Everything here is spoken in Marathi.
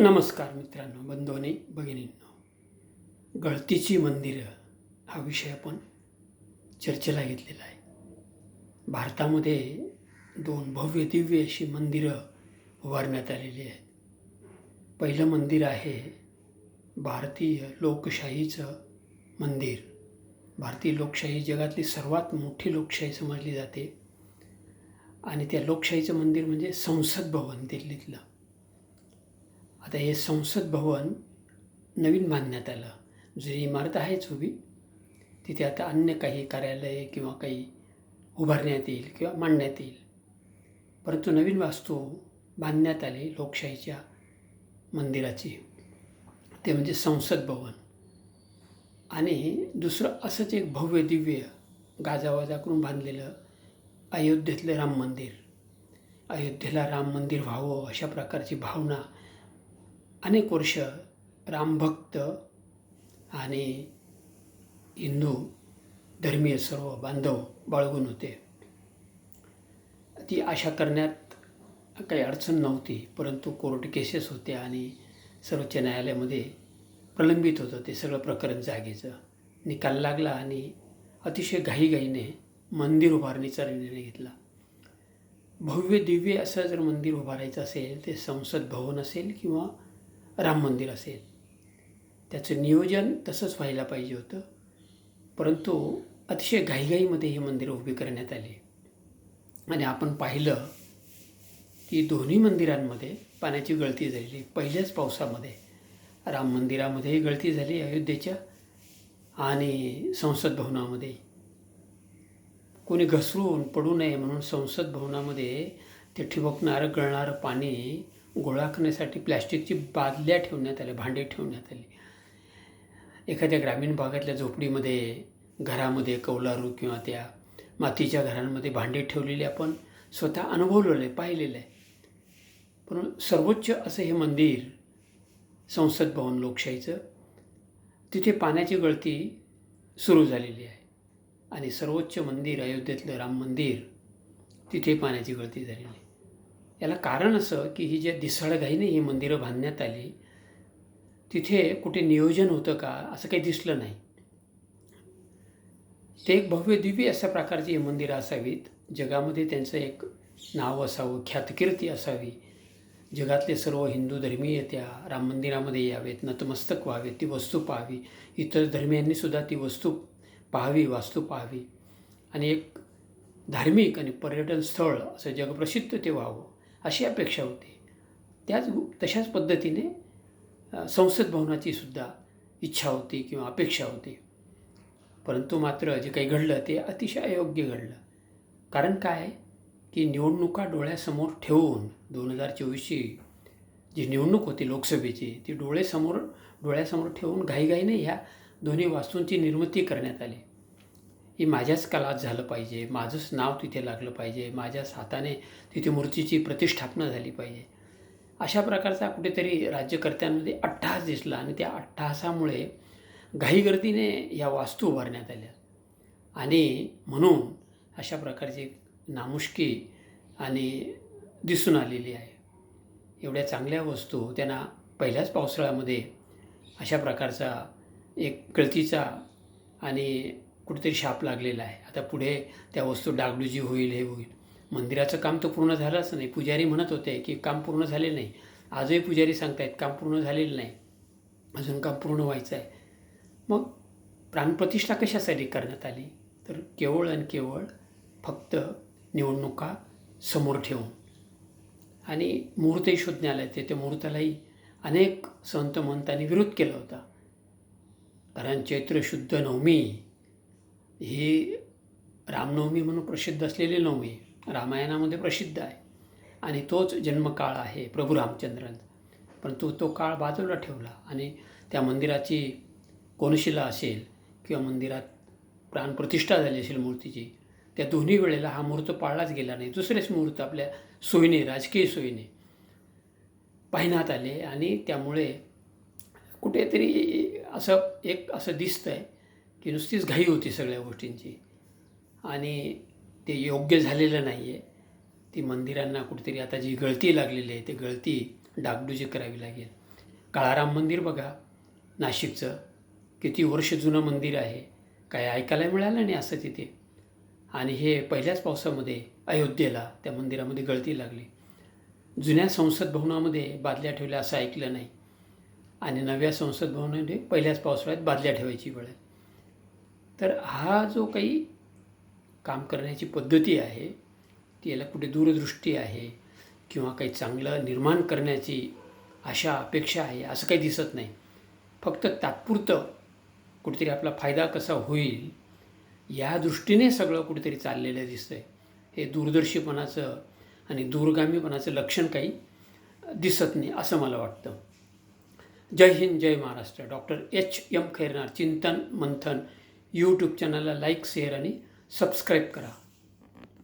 नमस्कार मित्रांनो बंधूने भगिनींनो. गळतीची मंदिरं हा विषय आपण चर्चेला घेतलेला आहे. भारतामध्ये दोन भव्य दिव्य अशी मंदिरं उभारण्यात आलेली आहेत. पहिलं मंदिर आहे भारतीय लोकशाहीचं मंदिर. भारतीय लोकशाही जगातली सर्वात मोठी लोकशाही समजली जाते. आणि त्या लोकशाहीचं मंदिर म्हणजे संसद भवन दिल्लीतलं आता हे संसद भवन नवीन बांधण्यात आलं. जुनी इमारत आहेच उभी तिथे आता अन्य काही कार्यालय किंवा काही उभारण्यात येईल किंवा मांडण्यात येईल. परंतु नवीन वास्तू बांधण्यात आली लोकशाहीच्या मंदिराची. ते म्हणजे संसद भवन. आणि दुसरं असंच एक भव्य दिव्य गाजावाजा करून बांधलेलं अयोध्येतलं राम मंदिर. अयोध्येला राम मंदिर व्हावं अशा प्रकारची भावना अनेक वर्ष रामभक्त आणि हिंदू धर्मीय सर्व बांधव बाळगून होते. ती आशा करण्यात काही अडचण नव्हती परंतु कोर्ट केसेस होत्या आणि सर्वोच्च न्यायालयामध्ये प्रलंबित होतं ते सगळं प्रकरण जागेचं. निकाल लागला आणि अतिशय घाईघाईने मंदिर उभारणीचा निर्णय घेतला. भव्य दिव्य असं जर मंदिर उभारायचं असेल ते संसद भवन असेल किंवा राम मंदिर असेल. त्याचं नियोजन तसंच व्हायला पाहिजे होतं. परंतु अतिशय घाईघाईमध्ये ही मंदिरं उभी करण्यात आली. आणि आपण पाहिलं की दोन्ही मंदिरांमध्ये पाण्याची गळती झालेली. पहिल्याच पावसामध्ये राम मंदिरामध्येही गळती झाली अयोध्येच्या आणि संसद भवनामध्ये. कोणी घसरून पडू नये म्हणून संसद भवनामध्ये ते ठिबकणारं गळणारं पाणी गोळा करण्यासाठी प्लॅस्टिकची बादल्या ठेवण्यात आल्या भांडे ठेवण्यात आली. एखाद्या ग्रामीण भागातल्या झोपडीमध्ये घरामध्ये कौलारू किंवा त्या मातीच्या घरांमध्ये भांडे ठेवलेले आपण स्वतः अनुभवलेलं आहे पाहिलेलं आहे. पण सर्वोच्च असं हे मंदिर संसद भवन लोकशाहीचं तिथे पाण्याची गळती सुरू झालेली आहे. आणि सर्वोच्च मंदिर अयोध्येतलं राम मंदिर तिथे पाण्याची गळती झालेली आहे. याला कारण असं की ही ज्या दिसाळघाईने ही मंदिरं बांधण्यात आली तिथे कुठे नियोजन होतं का असं काही दिसलं नाही. ते एक भव्य दिव्य अशा प्रकारची ही मंदिरं असावीत. जगामध्ये त्यांचं एक नाव असावं ख्यातकीर्ती असावी. जगातले सर्व हिंदू धर्मीय त्या राम मंदिरामध्ये यावेत नतमस्तक व्हावेत ती वस्तू पाहावी. इतर धर्मियांनी सुद्धा ती वस्तू पाहावी वास्तू पाहावी. आणि एक धार्मिक आणि पर्यटन स्थळ असं जगप्रसिद्ध ते व्हावं. अशी अपेक्षा होती. त्याच तशाच पद्धतीने संसद भवनाची सुद्धा इच्छा होती किंवा अपेक्षा होती. परंतु मात्र जे काही घडलं ते अतिशय अयोग्य घडलं. कारण काय? की निवडणुका डोळ्यासमोर ठेवून दोन हजार चोवीसची जी निवडणूक होती लोकसभेची ती डोळेसमोर डोळ्यासमोर ठेवून घाईघाईने ह्या दोन्ही वास्तूंची निर्मिती करण्यात आली. ही माझ्याच कलात झालं पाहिजे माझंच नाव तिथे लागलं पाहिजे माझ्याच हाताने तिथे मूर्तीची प्रतिष्ठापना झाली पाहिजे. अशा प्रकारचा कुठेतरी राज्यकर्त्यांमध्ये अट्टहास दिसला आणि त्या अट्टहासामुळे घाईगर्दीने या वास्तू उभारण्यात आल्या. आणि म्हणून अशा प्रकारची नामुष्की आणि दिसून आलेली आहे. एवढ्या चांगल्या वस्तू त्यांना पहिल्याच पावसाळ्यामध्ये अशा प्रकारचा एक गळतीचा आणि कुठेतरी शाप लागलेला आहे. आता पुढे त्या वस्तू डागडुजी होईल हे होईल. मंदिराचं काम तर पूर्ण झालंच नाही. पुजारी म्हणत होते की काम पूर्ण झाले नाही. आजही पुजारी सांगतायत काम पूर्ण झालेलं नाही. अजून काम पूर्ण व्हायचं आहे मग प्राणप्रतिष्ठा कशासाठी करण्यात आली? तर केवळ आणि केवळ फक्त निवडणुका समोर ठेवून. आणि मुहूर्तही शोधणे आले ते त्या मुहूर्तालाही अनेक संत मंतांनी विरोध केला होता. कारण चैत्र शुद्ध नवमी ही रामनवमी म्हणून प्रसिद्ध असलेली नवमी रामायणामध्ये प्रसिद्ध आहे. आणि तोच जन्मकाळ आहे प्रभू रामचंद्रांचा परंतु तो काळ बाजूला ठेवला आणि त्या मंदिराची कोनशिला असेल किंवा मंदिरात प्राणप्रतिष्ठा झाली असेल मूर्तीची त्या दोन्ही वेळेला हा मुहूर्त पाळलाच गेला नाही. दुसरेच मुहूर्त आपल्या सोयीने राजकीय सोयीने पाहण्यात आले आणि त्यामुळे कुठेतरी असं एक असं दिसतं आहे की नुसतीच घाई होती सगळ्या गोष्टींची. आणि ते योग्य झालेलं नाही आहे ती मंदिरांना कुठेतरी आता जी गळती लागलेली आहे ती गळती डागडुजी करावी लागेल. काळाराम मंदिर बघा नाशिकचं. किती वर्ष जुनं मंदिर आहे. काय ऐकायला मिळालं नाही असं तिथे. आणि हे पहिल्याच पावसामध्ये अयोध्येला त्या मंदिरामध्ये गळती लागली. जुन्या संसद भवनामध्ये बादल्या ठेवल्या असं ऐकलं नाही. आणि नव्या संसद भवनामध्ये पहिल्याच पावसाळ्यात बादल्या ठेवायची वेळ आहे. तर हा जो काही काम करण्याची पद्धती आहे ती याला कुठे दूरदृष्टी आहे किंवा काही चांगलं निर्माण करण्याची आशा अपेक्षा आहे असं काही दिसत नाही. फक्त तात्पुरतं कुठेतरी आपला फायदा कसा होईल या दृष्टीने सगळं कुठेतरी चाललेलं दिसतंय. हे दूरदर्शीपणाचं आणि दूरगामीपणाचं लक्षण काही दिसत नाही असं मला वाटतं. Jai Hind Jai Maharashtra. Doctor H M Khairnar Chintan Manthan. YouTube चॅनलला लाईक शेअर आणि सबस्क्राईब करा.